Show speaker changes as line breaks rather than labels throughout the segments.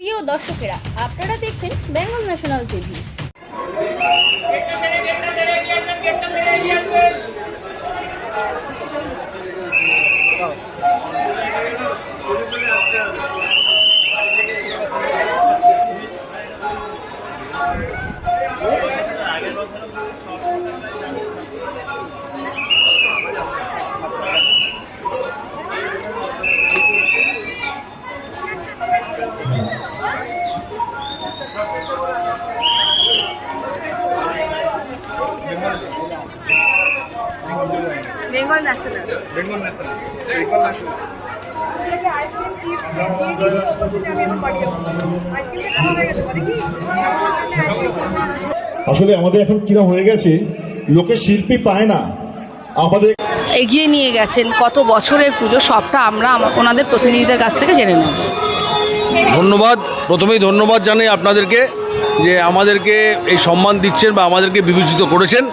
প্রিয় দর্শকেরা আপনারা দেখছেন Bengal national TV.
Bengal national. Ice cream chips দিয়ে দিয়েছি ওপর আমি এখন বাড়ি যাব আইসক্রিমটা খাওয়া হয়ে গেছে বলে কি? আমার সামনে আইসক্রিম
আসলে আমাদের এখন কিরম হয়ে গেছে লোকে শিল্পী পায় না। আমাদের
এগিয়ে নিয়ে গেছেন কত বছরের পুজো সবটা আমরা ওনাদের প্রতিনিধিদের কাছ থেকে জেনে নেব।
ধন্যবাদ। প্রথমেই ধন্যবাদ জানাই আপনাদেরকে যে আমাদেরকে এই সম্মান দিচ্ছেন বা আমাদেরকে বিবেচিত করেছেন।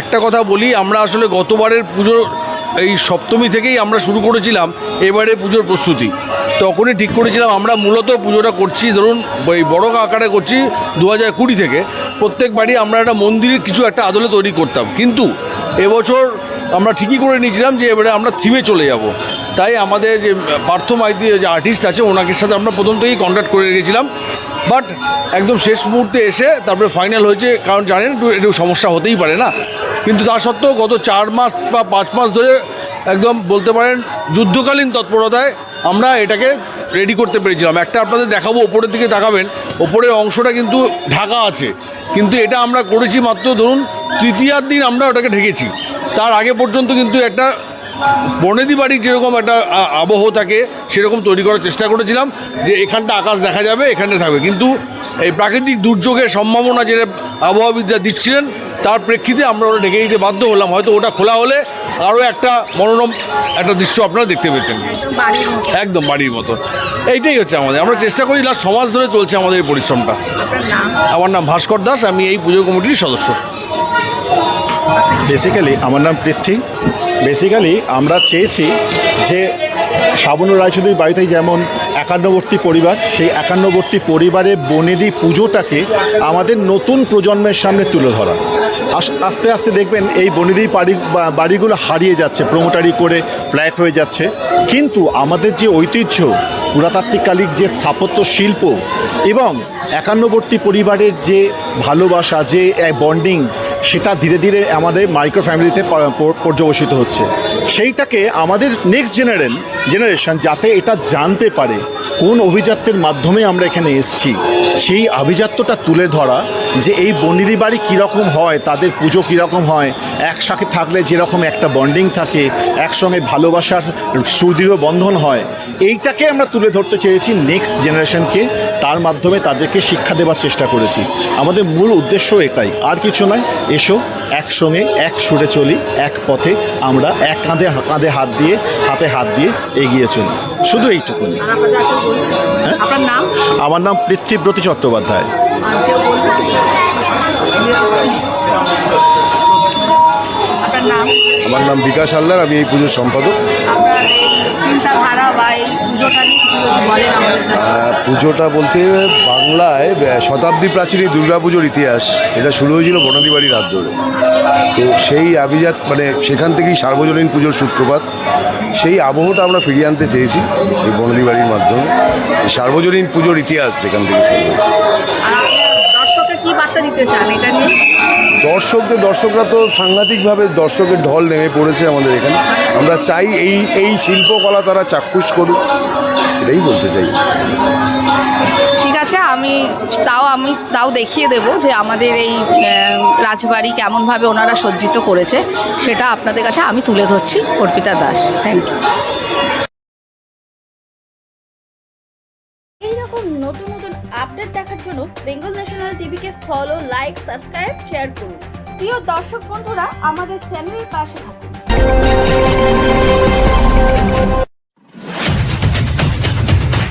একটা কথা বলি, আমরা আসলে গতবারের পুজোর এই সপ্তমী থেকেই আমরা শুরু করেছিলাম, এবারে পুজোর প্রস্তুতি। তখনই ঠিক করেছিলাম, আমরা মূলত পুজোটা করছি, ধরুন ওই বড় আকারে করছি দু হাজার কুড়ি থেকে। প্রত্যেক বাড়ি আমরা একটা মন্দিরের কিছু একটা আদলে তৈরি করতাম। কিন্তু এবছর আমরা ঠিকই করে নিয়েছিলাম যে এবারে আমরা থিমে চলে যাব। তাই আমাদের যে পার্থ মাইতি যে আর্টিস্ট আছে, ওনাকে সাথে আমরা প্রথম থেকেই কন্ট্যাক্ট করে রেখেছিলাম। বাট একদম শেষ মুহূর্তে এসে তারপরে ফাইনাল হয়েছে, কারণ জানেন একটু সমস্যা হতেই পারে না। কিন্তু তা সত্ত্বেও গত চার মাস বা পাঁচ মাস ধরে একদম বলতে পারেন যুদ্ধকালীন তৎপরতায় আমরা এটাকে রেডি করতে পেরেছিলাম। একটা আপনাদের দেখাবো, ওপরের দিকে তাকাবেন, ওপরের অংশটা কিন্তু ঢাকা আছে। কিন্তু এটা আমরা করেছি মাত্র ধরুন তৃতীয়ার দিন আমরা ওটাকে ঢেকেছি। তার আগে পর্যন্ত কিন্তু একটা বনেদি বাড়ির যেরকম একটা আবহ থাকে সেরকম তৈরি করার চেষ্টা করেছিলাম যে এখানটা আকাশ দেখা যাবে এখানে থাকবে। কিন্তু এই প্রাকৃতিক দুর্যোগের সম্ভাবনা যেটা আবহাওয়াবিদরা দিচ্ছিলেন তার প্রেক্ষিতে আমরা ওটা ঢেকে দিতে বাধ্য হলাম। হয়তো ওটা খোলা হলে আরও একটা মনোরম একটা দৃশ্য আপনারা দেখতে পেতেন। একদম বাড়ির মতো। এইটাই হচ্ছে আমাদের। আমরা চেষ্টা করি লাস্ট সমাজ ধরে চলছে আমাদের এই পরিশ্রমটা। আমার নাম ভাস্কর দাস আমি এই পুজো কমিটির সদস্য।
বেসিক্যালি আমার নাম পৃথ্বী বেসিক্যালি আমরা চেয়েছি যে শ্রাবণ রায়চৌধুরীর বাড়িতেই যেমন একান্নবর্তী পরিবার, সেই একান্নবর্তী পরিবারের বনেদি পুজোটাকে আমাদের নতুন প্রজন্মের সামনে তুলে ধরা। আস্তে আস্তে দেখবেন এই বনেদি বাড়ি বাড়িগুলো হারিয়ে যাচ্ছে প্রোমোটারি করে ফ্ল্যাট হয়ে যাচ্ছে। কিন্তু আমাদের যে ঐতিহ্য পুরাতাত্ত্বিককালিক যে স্থাপত্য শিল্প এবং একান্নবর্তী পরিবারের যে ভালোবাসা, যে বন্ডিং সেটা ধীরে ধীরে আমাদের মাইক্রো ফ্যামিলিতে পর্যবসিত হচ্ছে। সেইটাকে আমাদের নেক্সট জেনারেল জেনারেশন যাতে এটা জানতে পারে কোন অভিজাত্যের মাধ্যমে আমরা এখানে এসছি, সেই আভিজাত্যটা তুলে ধরা যে এই বন্দিদি বাড়ি কীরকম হয় তাদের পুজো কীরকম হয় একসাথে থাকলে যেরকম একটা বন্ডিং থাকে একসঙ্গে ভালোবাসার সুদৃঢ় বন্ধন হয় এইটাকে আমরা তুলে ধরতে চেয়েছি নেক্সট জেনারেশনকে তার মাধ্যমে তাদেরকে শিক্ষা দেওয়ার চেষ্টা করেছি। আমাদের মূল উদ্দেশ্য এটাই আর কিছু নয় এসো একসঙ্গে এক সুরে চলি এক পথে আমরা এক কাঁধে কাঁধে হাত দিয়ে হাতে হাত দিয়ে এগিয়ে চলি। শুধু এইটুকুনি
নাম?
আমার নাম পৃথ্বীব্রতী চট্টোপাধ্যায়।
নাম
বিকাশ হালদার আমি এই পুজোর সম্পাদক।
পুজোটা
বলতে বাংলায় শতাব্দী প্রাচীন এই দুর্গাপুজোর ইতিহাস। এটা শুরু হয়েছিল বনদী বাড়ির হাত ধরে। তো সেই আভিজাত মানে সেখান থেকেই সার্বজনীন পুজোর সূত্রপাত। সেই আবহটা আমরা ফিরিয়ে আনতে চেয়েছি এই বনদী বাড়ির মাধ্যমে সার্বজনীন পুজোর ইতিহাস সেখান থেকে শুরু হয়েছে।
দর্শককে কি বার্তা দিতে চান এটা নিয়ে?
দর্শকদের, দর্শকরা তো সাংঘাতিকভাবে দর্শকের ঢল নেমে পড়েছে আমাদের এখানে। আমরা চাই এই এই শিল্পকলা তারা চাক্ষুষ করুক, এটাই বলতে চাই।
ঠিক আছে, আমি তাও আমি তাও দেখিয়ে দেব যে আমাদের এই রাজবাড়ি কেমনভাবে ওনারা সজ্জিত করেছে, সেটা আপনাদের কাছে আমি তুলে ধরছি, অর্পিতা দাস। থ্যাংক ইউ
নতুন নতুন আপডেট দেখার জন্য বেঙ্গল ন্যাশনাল টিভিকে ফলো লাইক সাবস্ক্রাইব শেয়ার করুন। প্রিয় দর্শক বন্ধুরা, আমাদের চ্যানেলের পাশে থাকুন।